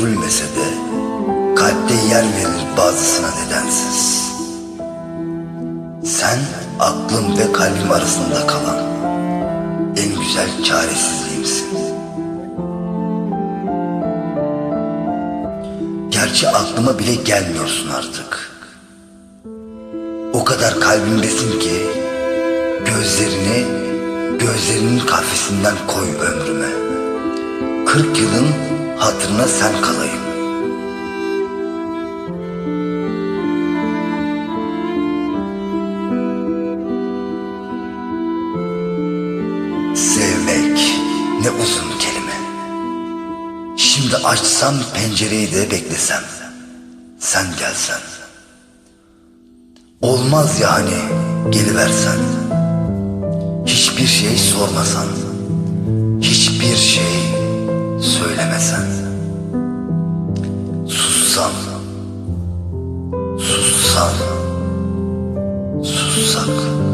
görülmese de kalpte yer verir bazısına nedensiz. Sen aklım ve kalbim arasında kalan en güzel çaresizliğimsin. Gerçi aklıma bile gelmiyorsun artık. O kadar kalbimdesin ki gözlerini gözlerinin kahvesinden koy ömrüme. Kırk yılın hatırına sen kalayım. Sevmek ne uzun kelime. Şimdi açsam pencereyi de beklesem. Sen gelsen. Olmaz ya hani geliversen. Hiçbir şey sormasan. Hiçbir şey söylemesen. Sussam. Sussan. Sussak.